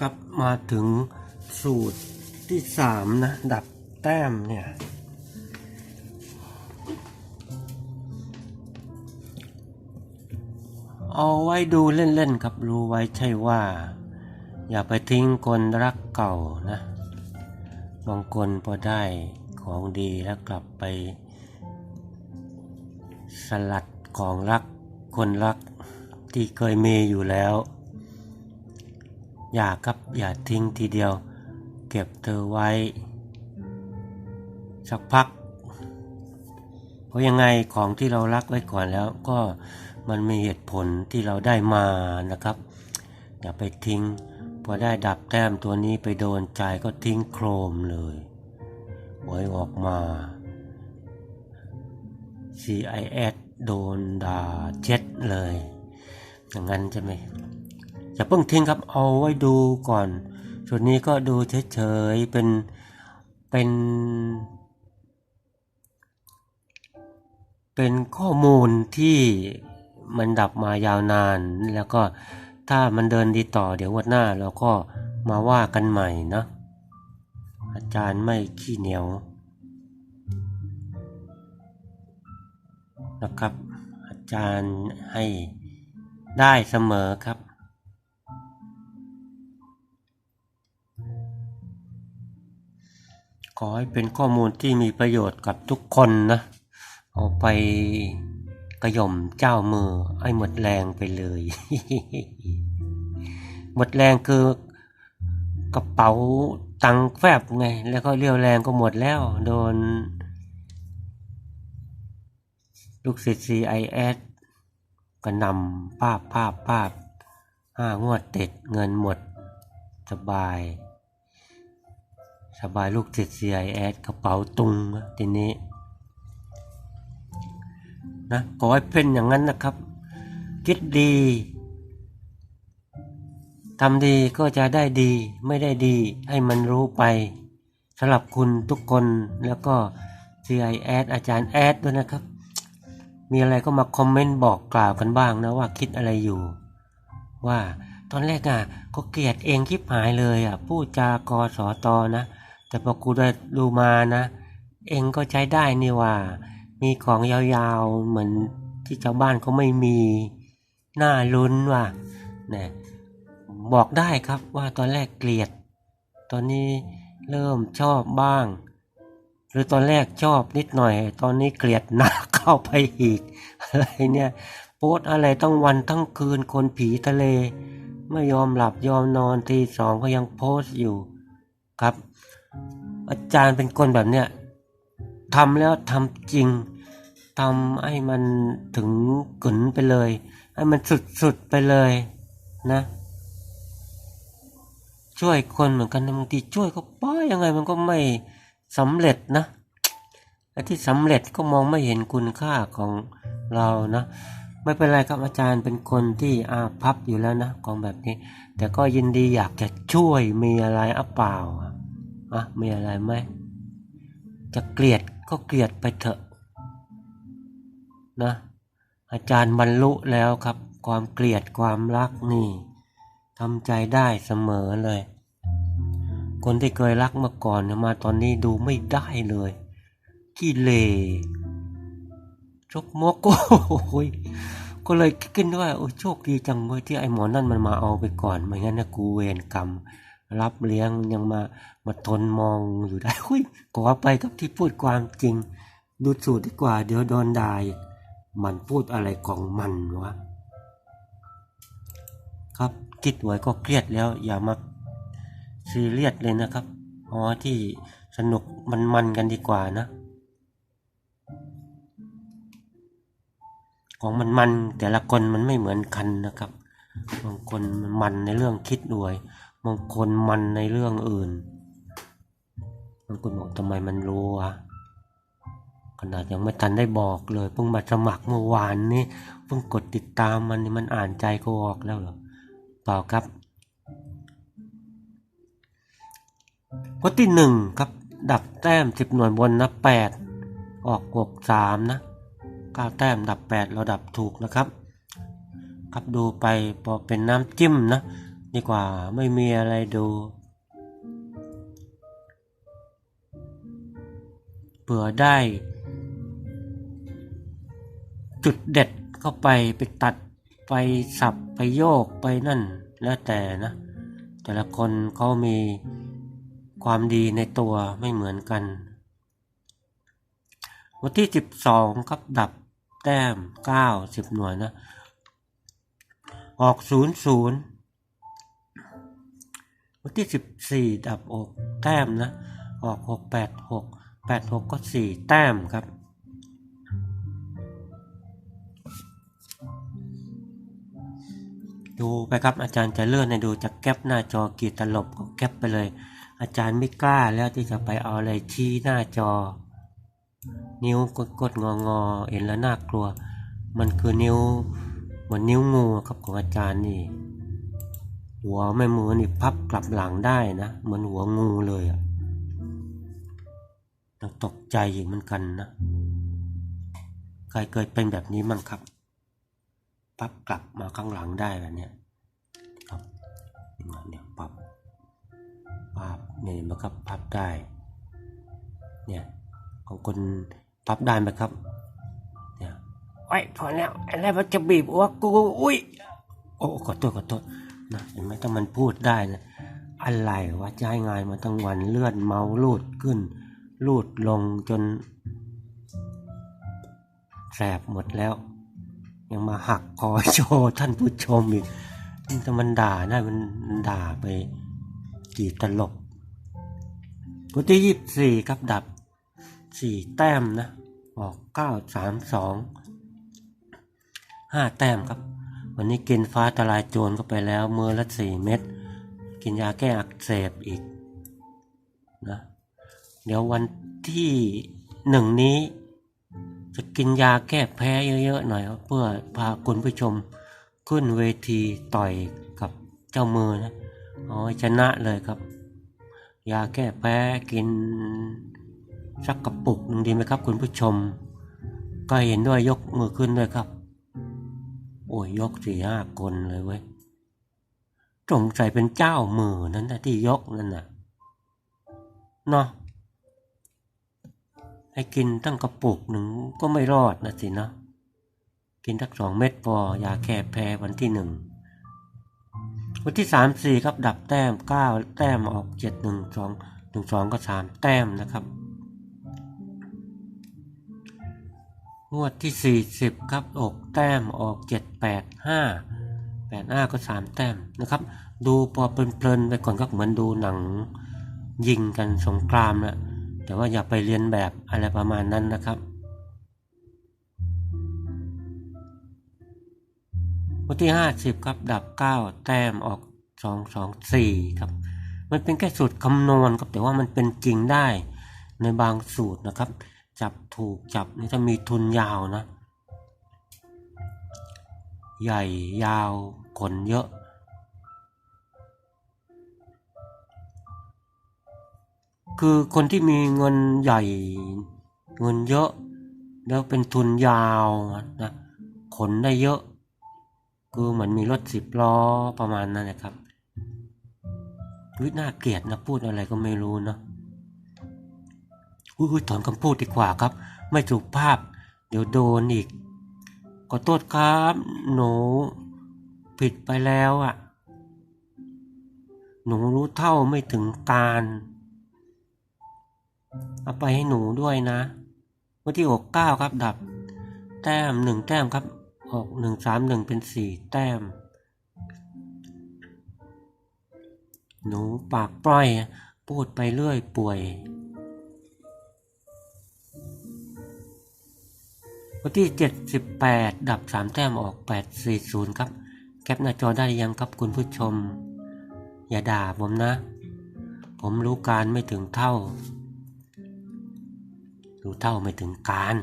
กลับมาถึงสูตรที่สามนะ ดับแต้มเนี่ย เอาไว้ดูเล่นๆครับรู้ไว้ใช่ว่า อย่าไปทิ้งคนรักเก่านะ บางคนพอได้ของดีแล้วกลับไป สลัดของรักคนรักที่เคยมีอยู่แล้ว อย่าครับอย่าทิ้งทีเดียว เก็บเธอไว้ สักพัก เพราะยังไงของที่เรารักไว้ก่อนแล้วก็มันมีเหตุผลที่เราได้มานะครับ อย่าไปทิ้ง พอได้ดับแต้มตัวนี้ไปโดนใจก็ทิ้งโครมเลยหวยออกมา CIS โดนด่าเจ็ดเลย อย่างนั้นใช่ไหม อย่าเพิ่งทิ้งครับเอาไว้ดูก่อนส่วนนี้ก็ดูเฉยๆเป็นเป็น เป็นข้อมูลที่มันดับมายาวนาน แล้วก็ถ้ามันเดินดีต่อเดี๋ยววันหน้าเราก็มาว่ากันใหม่นะอาจารย์ไม่ขี้เหนียวนะครับ อาจารย์ให้ได้เสมอครับ ขอให้เป็นข้อมูลที่มีประโยชน์กับทุกคนนะ เอาไปกระย่มเจ้ามือให้หมดแรงไปเลย หมดแรงคือกระเป๋าตังค์แฟบไง แล้วก็เรี่ยวแรงก็หมดแล้ว โดน ลูกศิษย์ CIS ก็นำภาพภาพภาพห้างวดติดเงินหมดสบาย สบายลูกศิษย์ CIS กระเป๋าตุงทีนี้นะขอให้เป็นอย่างนั้นนะครับ คิดดีทำดีก็จะได้ดีไม่ได้ดีให้มันรู้ไปสำหรับคุณทุกคนแล้วก็ CIS อาจารย์แอดด้วยนะครับ มีอะไรก็มาคอมเมนต์บอกกล่าวกันบ้างนะว่าคิดอะไรอยู่ ว่าตอนแรกอะก็เกลียดเองคิดหายเลยอะพูดจากอสอตอนะ แต่พอกูได้ดูมานะ เองก็ใช้ได้นี่ว่า มีของยาวๆเหมือนที่ชาวบ้านเขาไม่มีน่าลุ้นว่านะบอกได้ครับว่าตอนแรกเกลียด ตอนนี้เริ่มชอบบ้าง หรือตอนแรกชอบนิดหน่อย ตอนนี้เกลียดหนักเข้าไปอีกอะไรเนี่ยโพสอะไรทั้งวันทั้งคืนคนผีทะเล ไม่ยอมหลับยอมนอนตีสองก็ยังโพสต์อยู่ครับ อาจารย์เป็นคนแบบเนี้ยทำแล้วทำจริงทำให้มันถึงกึนไปเลย ให้มันสุดๆไปเลยนะ ช่วยคนเหมือนกันบางทีช่วยก็ป้ายังไงมันก็ไม่สำเร็จนะไอ้ที่สำเร็จก็มองไม่เห็นคุณค่าของเรานะไม่เป็นไรครับอาจารย์เป็นคนที่อาพับอยู่แล้วนะของแบบนี้ แต่ก็ยินดีอยากจะช่วยมีอะไรอะเปล่า อะอ่มีอะไรไหม จะเกลียดก็เกลียดไปเถอะนะอาจารย์บรรลุแล้วครับ ความเกลียดความรักนี่ทำใจได้เสมอเลย คนที่เคยรักมื่อก่อนมาตอนนี้ดูไม่ได้เลยขี้เลชกมกโอ้ยก็เลยคิดขึ้นว่าโอ้ยโชคดีจังเว้ยที่ไอ้หมอนั่นมันมาเอาไปก่อนไม่งั้นนะกูเวรกรรม รับเลี้ยงยังมามาทนมองอยู่ได้อุ้ยขอไปกับที่พูดความจริง ดูสูตรดีกว่า เดี๋ยวโดนด่ามันพูดอะไรของมันวะครับคิดไว้ก็เครียดแล้ว อย่ามาซีเรียสเลยนะครับเอที่สนุกมันๆกันดีกว่านะ ของมันมันแต่ละคนมันไม่เหมือนกันนะครับ บางคนมันมันในเรื่องคิดด้วย บางคนมันในเรื่องอื่น บางคนบอกทำไมมันรู้วะขนาดยังไม่ทันได้บอกเลยเพิ่งมาสมัครเมื่อวานนี้เพิ่งกดติดตามมันนี่มันอ่านใจก็ออกแล้วเหรอเปล่าครับข้อที่หนึ่งครับ ดับแต้มสิบหน่วยบนนะแปดออกหกสามนะเก้าแต้มดับแปดเราดับถูกนะครับ ครับดูไปพอเป็นน้ำจิ้มนะ ดีกว่าไม่มีอะไรดูเผื่อได้ จุดเด็ดเข้าไปไปตัดไปสับไปโยกไปนั่น แล้วแต่นะ แต่ละคนเขามีความดีในตัวไม่เหมือนกัน วันที่ 12 ครับดับแต้ม 9 10 หน่วยนะ ออก 0 0 วันที่ 14 ดับออกแต้มนะ ออก 6 8 6 8 6 ก็ 4 แต้มครับ ดูไปครับอาจารย์จะเลื่อนให้ดูจากแก๊ปหน้าจอกี่ตลบก็แก๊ปไปเลย อาจารย์ไม่กล้าแล้วที่จะไปเอาอะไรชี้หน้าจอ นิ้วกดกดงองอเห็นแล้วน่ากลัว มันคือนิ้วเหมือนนิ้วงูครับของอาจารย์นี่ หัวแม่มือนี่พับกลับหลังได้นะเหมือนหัวงูเลยอะยังตกใจอยู่เหมือนกันนะใครเคยเป็นแบบนี้มั่งครับพับกลับมาข้างหลังได้แบบเนี้ยครับเนี่ยเนี่ยพับพับเนี่ยมันก็พับได้เนี่ยของคนพับได้ไหมครับเนี่ยไอ้ยพอแล้วอะไรมันจะบีบหัวกูอุ้ยโอ้ขอโทษขอโทษ นะเห็นไหมถ้ามันพูดได้นะอะไรวะให้งานมาทั้งวันเลือนเมาลูดขึ้น ลูดลงจนแสบหมดแล้ว ยังมาหักคอโชว์ท่านผู้ชมอีกถ้ามันด่าได้มันด่าไปกี่ตลบวันที่ยี่สี่ครับดับสี่แต้มนะ ออกเก้าสามสองห้าแต้มครับ วันนี้กินฟ้าทลายโจรเข้าไปแล้วมือละสี่เม็ดกินยาแก้อักเสบอีกนะเดี๋ยววันที่หนึ่งนี้ จะกินยาแก้แพ้เยอะๆหน่อย เพื่อพาคุณผู้ชมขึ้นเวทีต่อยกับเจ้ามือนะเอาให้ชนะเลยครับ ยาแก้แพ้กินสักกระปุกหนึ่งดีไหมครับ คุณผู้ชม ก็เห็นด้วยยกมือขึ้นด้วยครับ โอ้ยยกสี่ห้าคนเลยเว้ยสงสัยเป็นเจ้ามือนั่นนะที่ยกนั่นน่ะเนาะให้กินตั้งกระปุกหนึ่งก็ไม่รอดนะสินะกินทักสองเม็ดพอยาแก้แพ้วันที่หนึ่งวันที่สามสี่ครับดับแต้มเก้าแต้มออกเจ็ดหนึ่งสองหนึ่งสองก็สามแต้มนะครับ งวดที่สี่สิบครับ ออกแต้มออกเจ็ดแปดห้าแปดห้าก็สามแต้มนะครับ ดูพอเพลินๆไปก่อนก็เหมือนดูหนังยิงกันสงครามนะแต่ว่าอย่าไปเรียนแบบอะไรประมาณนั้นนะครับวันที่ห้าสิบครับ ดับเก้าแต้มออกสองสองสี่ครับ มันเป็นแค่สูตรคำนวณครับ แต่ว่ามันเป็นจริงได้ในบางสูตรนะครับ จับถูกจับนี่ถ้ามีทุนยาวนะ ใหญ่ยาวขนเยอะ คือคนที่มีเงินใหญ่ เงินเยอะ แล้วเป็นทุนยาวนะขนได้เยอะ คือเหมือนมีรถสิบล้อประมาณนั้นนะครับวิน่าเกลียดนะพูดอะไรก็ไม่รู้เนาะ อุ้ยถอนคำพูดดีกว่าครับ ไม่ถูกภาพ เดี๋ยวโดนอีก ขอโทษครับ หนู ผิดไปแล้วอะ่ะ หนูรู้เท่าไม่ถึงการเอาไปให้หนูด้วยนะ วันที่ออกเก้าครับดับ แต้มหนึ่งแต้มครับออกหนึ่งสามหนึ่งเป็นสี่แต้ม หนูปากปล่อย พูดไปเรื่อยป่วย วันที่เจ็ดสิบแปดดับสามแต้มออกแปดสี่ศูนย์ครับ แคปหน้าจอได้ยังครับคุณผู้ชม อย่าด่าผมนะ ผมรู้การไม่ถึงเท่า รู้เท่าไม่ถึงการ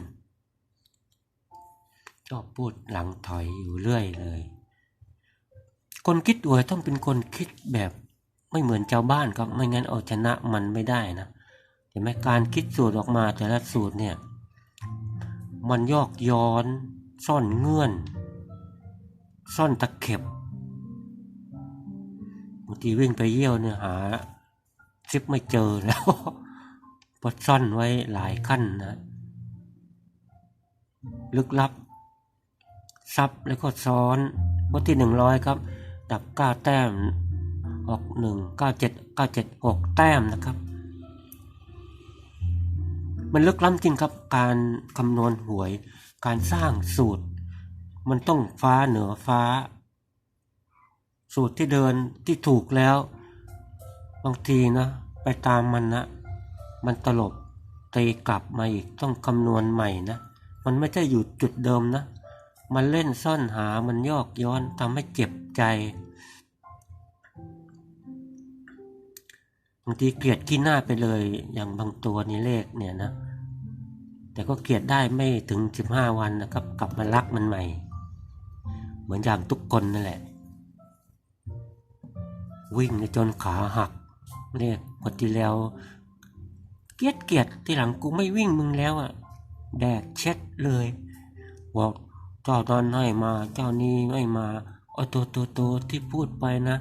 ชอบพูดหลังถอยอยู่เรื่อยเลย คนคิดอวยต้องเป็นคนคิดแบบไม่เหมือนชาวบ้านครับ ไม่งั้นเอาชนะมันไม่ได้นะเห็นไหมการคิดสูตรออกมาแต่ละสูตรเนี่ย มันยอกย้อน ซ่อนเงื่อน ซ่อนตะเข็บบางทีวิ่งไปเยี่ยวเนี่ยหาซิปไม่เจอแล้วเพราะซ่อนไว้หลายขั้นนะลึกลับ ซับแล้วก็ซ้อนบทที่หนึ่งร้อยครับ ดับเก้าแต้มออกหนึ่งเก้าเจ็ดเก้าเจ็ดหกแต้มนะครับ มันลึกล้ำจริงครับการคำนวณหวย การสร้างสูตร มันต้องฟ้าเหนือฟ้า สูตรที่เดินที่ถูกแล้ว บางทีนะไปตามมันนะมันตลบตีกลับมาอีกต้องคำนวณใหม่นะมันไม่ใช่อยู่จุดเดิมนะ มันเล่นซ่อนหามันยอกย้อนทำให้เจ็บใจ บางทีเกลียดขี้หน้าไปเลยอย่างบางตัวนี่เลขเนี่ยนะ แต่ก็เกลียดได้ไม่ถึง 15 วันนะครับ กลับมารักมันใหม่ เหมือนอย่างทุกคนนั่นแหละ วิ่งจนขาหักเรียกคนที่แล้ว เกลียดเกลียดที่หลังกูไม่วิ่งมึงแล้วอะแดกเช็ดเลยบอกเจ้าตอนให้มาเจ้านี้ไม่มาเอาตัวตัวตัวที่พูดไปนะ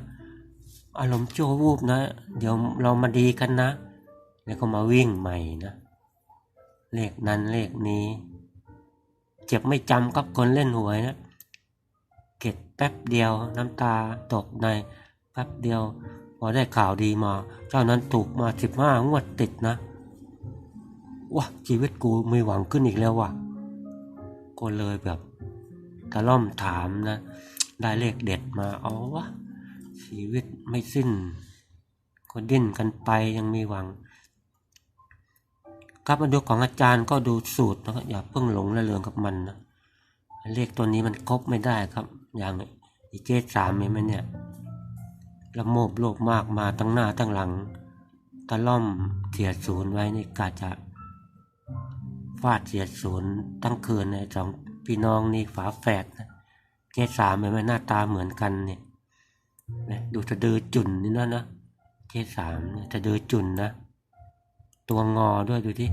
อารมณ์ชั่ววูบนะ เดี๋ยวเรามาดีกันนะ แล้วก็มาวิ่งใหม่นะ เลขนั้นเลขนี้ เจ็บไม่จำกับคนเล่นหวยนะเก็บแป๊บเดียวน้ำตาตกในแป๊บเดียว พอได้ข่าวดีมา เจ้านั้นถูกมาสิบห้างวดติดนะว้าชีวิตกูมีหวังขึ้นอีกแล้วว่ะก็เลยแบบตะล่อมถามนะ ได้เลขเด็ดมาเอาวะ ชีวิตไม่สิ้น ก็ดิ้นกันไปยังมีหวัง ครับมาดูของอาจารย์ก็ดูสูตรนะครับอย่าเพิ่งหลงระเริงกับมันนะเลขตัวนี้มันครบไม่ได้ครับ อย่างอีเจสามเห็นไหมเนี่ยละโมบโลภมากมาตั้งหน้าตั้งหลังตะล่อมเสียดศูนย์ไว้นี่กาจะฟาดเสียดศูนย์ตั้งคืนในสองพี่น้องนี่ฝาแฝดนะเจสามเห็นไหมหน้าตาเหมือนกันเนี่ย นะดูสะดือจุ่นนี่นะนะเจสสามเนี่ยสะดือจุ่นนะ ตัวงอด้วยดูที่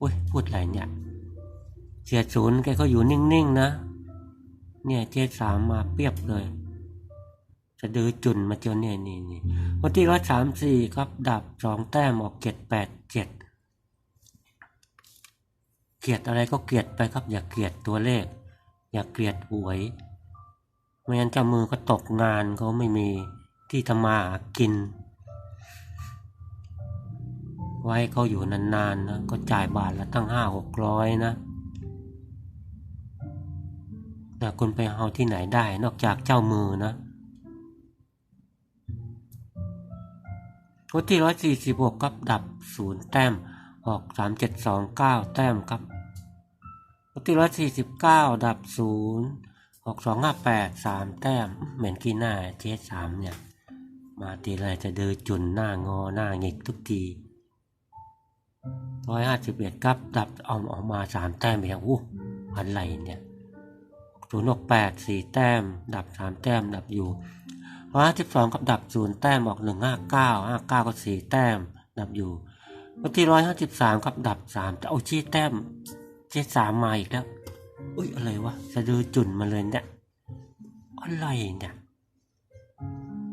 อุ้ยพูดอะไรเนี่ยเสียศูนย์แกก็อยู่นิ่งๆนะเนี่ยเจสามมาเปียบเลยสะดือจุ่นมาเจอเนี่ยนี่นี่วันที่ร้อยสามสี่ครับ ดับสองแต้มออกเจ็ดแปดเจ็ดเกลียดอะไรก็เกลียดไปครับ อย่าเกลียดตัวเลข อย่าเกลียดหวย ไม่งั้นเจ้ามือก็ตกงานเขาไม่มีที่ทำมาหากิน ไว้เขาอยู่นานๆนะก็จ่ายบาทละตั้งห้าหกร้อยนะแต่คุณไปเอาที่ไหนได้นอกจากเจ้ามือนะวันที่ร้อยสี่สิบหกครับดับศูนย์แต้มออกสามเจ็ดสองเก้าแต้มครับวันที่ร้อยสี่สิบเก้าดับศูนย์ หกสองห้าแปดสามแต้มเหมือนกี่หน้าเจสามเนี่ย มาทีไรจะเดินจุนหน้างอหน้าหงิกทุกทีร้อยห้าสิบเอ็ดครับดับเอาออกมาสามแต้มไปอย่างอู้อะไรเนี่ยศูนย์หกแปดสี่แต้ม ดับสามแต้มดับอยู่ร้อยสิบสองกับดับศูนย์แต้มออกหนึ่งห้าเก้าห้าเก้าก็สี่แต้ม ดับอยู่วันที่ร้อยห้าสิบสามครับดับสามเอาชี้แต้มเจ็ดสามมาอีกแล้ว อุ้ยอะไรวะสะดือจุ่นมาเลยเนี่ยอะไรเนี่ย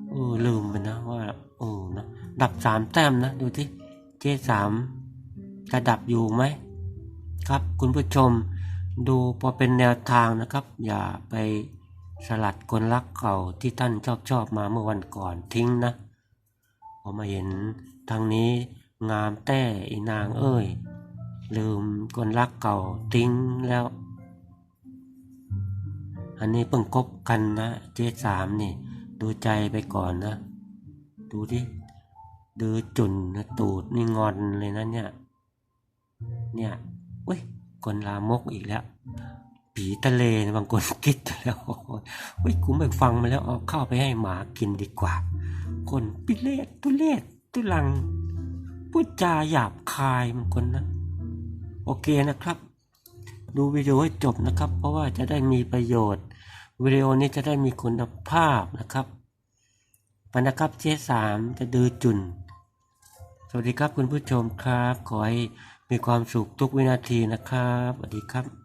เออลืมไปนะว่าเออนะดับสามแต้มนะดูที่เจสามจะดับอยู่ไหมครับคุณผู้ชมดูพอเป็นแนวทางนะครับ อย่าไปสลัดคนรักเก่าที่ท่านชอบชอบมาเมื่อวันก่อนทิ้งนะพอมาเห็นทางนี้งามแต้อีนางเอ้ย ลืมคนรักเก่าทิ้งแล้ว อันนี้เพิ่งคบกันนะเจสามนี่ ดูใจไปก่อนนะ ดูดิดูจุนนะตูดนี่งอนเลยนะเนี่ย เนี่ยเว้ยคนลามกอีกแล้ว ผีทะเลนะบางคนคิดแล้วเฮ้ยกูไม่ฟังมาแล้วเอาเข้าไปให้หมากินดีกว่า คนปิเลศตุเลศตุลังพูดจาหยาบคายบางคนนะ โอเคนะครับ ดูวิดีโอให้จบนะครับ เพราะว่าจะได้มีประโยชน์ วิดีโอนี้จะได้มีคุณภาพนะครับไปนะครับเจสามจะดือจุน สวัสดีครับคุณผู้ชมครับ ขอให้มีความสุขทุกวินาทีนะครับ สวัสดีครับ